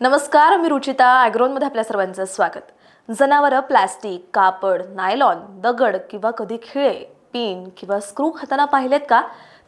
नमस्कार मी रुचिता. ॲग्रोनमध्ये आपल्या सर्वांचं स्वागत. जनावरं प्लॅस्टिक कापड नायलॉन दगड किंवा कधी खिळे पिन किंवा स्क्रू खाताना पाहिलेत का?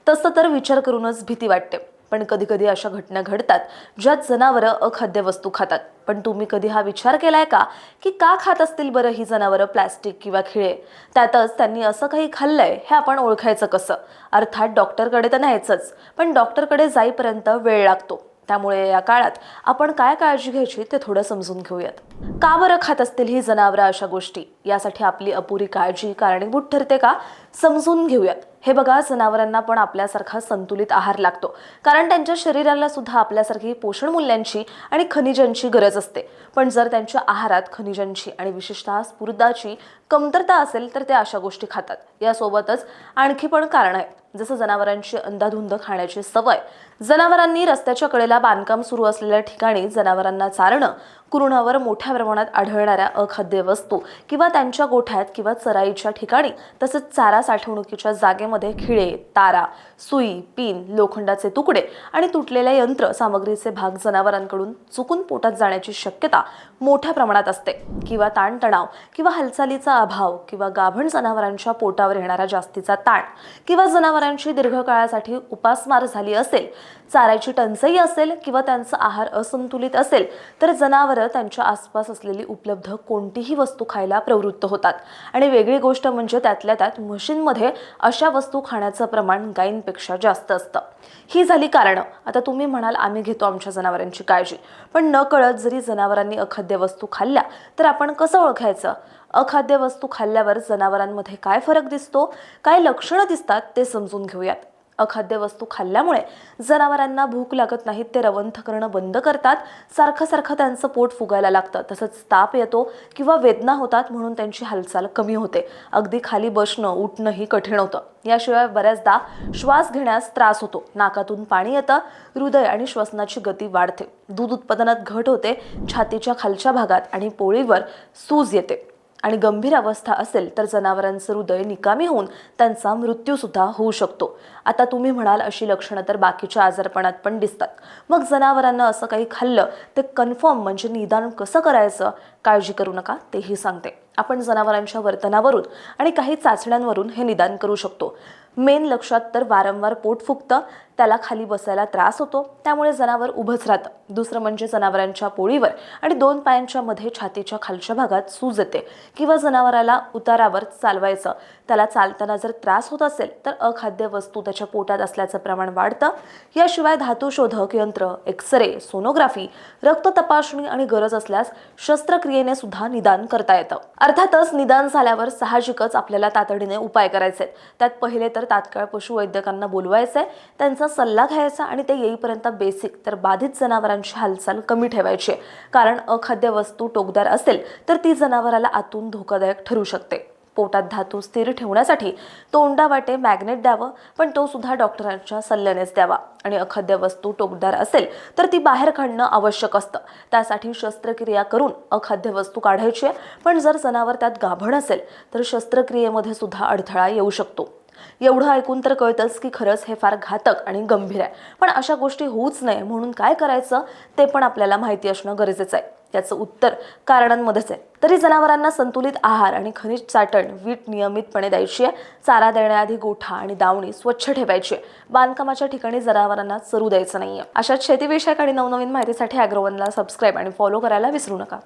तसं तर विचार करूनच भीती वाटते. पण कधी कधी अशा घटना घडतात ज्यात जनावरं अखाद्य वस्तू खातात. पण तुम्ही कधी हा विचार केलाय का? की का खात असतील बरं ही जनावरं प्लॅस्टिक किंवा खिळे? त्यातच त्यांनी असं काही खाल्लंय हे आपण ओळखायचं कसं? अर्थात डॉक्टरकडे तर न्यायचंच. पण डॉक्टरकडे जाईपर्यंत वेळ लागतो. त्यामुळे या काळात आपण काय काळजी घ्यायची ते थोडं समजून घेऊयात. का बरं खात असतील ही जनावरं अशा गोष्टी? यासाठी आपली अपुरी काळजी कारणीभूत ठरते का? समजून घेऊयात. हे बघा जनावरांना पण आपल्यासारखा संतुलित आहार लागतो. कारण त्यांच्या शरीराला सुद्धा आपल्यासारखी पोषण मूल्यांची आणि खनिजांची गरज असते. पण जर त्यांच्या आहारात खनिजांची आणि विशेषतः स्फुर्दाची कमतरता असेल तर ते अशा गोष्टी खातात. यासोबतच आणखी पण कारण आहेत. जसं जनावरांची अंधाधुंद खाण्याची सवय. जनावरांनी रस्त्याच्या कडेला बांधकाम सुरू असलेल्या ठिकाणी जनावरांना चारणं कुरणावर मोठ्या प्रमाणात आढळणाऱ्या अखाद्य वस्तू किंवा त्यांच्या गोठ्यात किंवा चराईच्या ठिकाणी तसेच चारा साठवणुकीच्या जागेमध्ये खिळे तारा सुई पिन लोखंडाचे तुकडे आणि तुटलेल्या यंत्र सामग्रीचे भाग जनावरांकडून चुकून पोटात जाण्याची शक्यता मोठ्या प्रमाणात असते. किंवा ताणतणाव किंवा हालचालीचा अभाव किंवा गाभण जनावरांच्या पोटावर येणारा जास्तीचा ताण किंवा जनावरांची दीर्घकाळासाठी उपासमार झाली असेल चाऱ्याची टंचाई असेल किंवा त्यांचा आहार असंतुलित असेल तर जनावरं त्यांच्या आसपास असलेली उपलब्ध कोणतीही वस्तू खायला प्रवृत्त होतात. आणि वेगळी गोष्ट म्हणजे त्यातल्या त्यात म्हशींमध्ये अशा वस्तू खाण्याचं प्रमाण गायींपेक्षा जास्त असतं. ही झाली कारणं. आता तुम्ही म्हणाल आम्ही घेतो आमच्या जनावरांची काळजी. पण न कळत जरी जनावरांनी अखाद्य वस्तू खाल्ल्या तर आपण कसं ओळखायचं? अखाद्य वस्तू खाल्ल्यावर जनावरांमध्ये काय फरक दिसतो? काय लक्षणं दिसतात? ते समजून घेऊयात. अखाद्य वस्तू खाल्ल्यामुळे जनावरांना भूक लागत नाहीत ते रवंथ करणं बंद करतात. सारखं सारखं त्यांचं पोट फुगायला लागतं. तसंच ताप येतो किंवा वेदना होतात म्हणून त्यांची हालचाल कमी होते. अगदी खाली बसणं उठणंही कठीण होतं. याशिवाय बऱ्याचदा श्वास घेण्यास त्रास होतो. नाकातून पाणी येतं हृदय आणि श्वसनाची गती वाढते. दूध उत्पादनात घट होते छातीच्या खालच्या भागात आणि पोळीवर सूज येते. आणि गंभीर अवस्था असेल तर जनावरांचं हृदय निकामी होऊन त्यांचा मृत्यूसुद्धा होऊ शकतो. आता तुम्ही म्हणाल अशी लक्षणं तर बाकीच्या आजारपणात पण दिसतात. मग जनावरांना असं काही खाल्लं ते कन्फर्म म्हणजे निदान कसं करायचं? काळजी करू नका तेही सांगते. आपण जनावरांच्या वर्तनावरून आणि काही चाचण्यांवरून हे निदान करू शकतो. मेन लक्षात तर वारंवार पोट फुगतं त्याला खाली बसायला त्रास होतो त्यामुळे जनावर उभंच राहतं. दुसरं म्हणजे जनावरांच्या पोळीवर आणि दोन पायांच्या मध्ये छातीच्या खालच्या भागात सूज येते किंवा जनावराला उतारावर चालवायचं. त्याला चालताना जर त्रास होत असेल तर अखाद्य वस्तू त्याच्या पोटात असल्याचं प्रमाण वाढतं. याशिवाय धातुशोधक यंत्र एक्सरे सोनोग्राफी रक्त तपासणी आणि गरज असल्यास शस्त्रक्रियेने सुद्धा निदान करता येतं. अर्थातच निदान झाल्यावर साहजिकच आपल्याला तातडीने उपाय करायचे त्यात पहिले तर तात्काळ पशुवैद्यकांना बोलवायचं आहे त्यांचा सल्ला घ्यायचा आणि ते येईपर्यंत बेसिक तर बाधित जनावरांची हालचाल कमी ठेवायची आहे. कारण अखाद्य वस्तू टोकदार असेल तर ती जनावराला आतून धोकादायक ठरू शकते. पोटात धातू स्थिर ठेवण्यासाठी तोंडावाटे मॅग्नेट द्यावं पण तो सुद्धा डॉक्टरांच्या सल्ल्यानेच द्यावा. आणि अखाद्य वस्तू टोकदार असेल तर ती बाहेर काढणं आवश्यक असतं. त्यासाठी शस्त्रक्रिया करून अखाद्य वस्तू काढायची आहे. पण जर जनावर त्यात गाभण असेल तर शस्त्रक्रियेमध्ये सुद्धा अडथळा येऊ शकतो. एवढं ऐकून तर कळतंच की खरंच हे फार घातक आणि गंभीर आहे. पण अशा गोष्टी होऊच नये म्हणून काय करायचं ते पण आपल्याला माहिती असणं गरजेचं आहे. त्याचं उत्तर कारणांमध्येच आहे. तरी जनावरांना संतुलित आहार आणि खनिज चाटण वीट नियमितपणे द्यायची आहे. चारा देण्याआधी गोठा आणि दावणी स्वच्छ ठेवायची आहे. बांधकामाच्या ठिकाणी जनावरांना चरू द्यायचं नाहीये. अशाच शेतीविषयक आणि नवनवीन माहितीसाठी अॅग्रोवनला सबस्क्राईब आणि फॉलो करायला विसरू नका.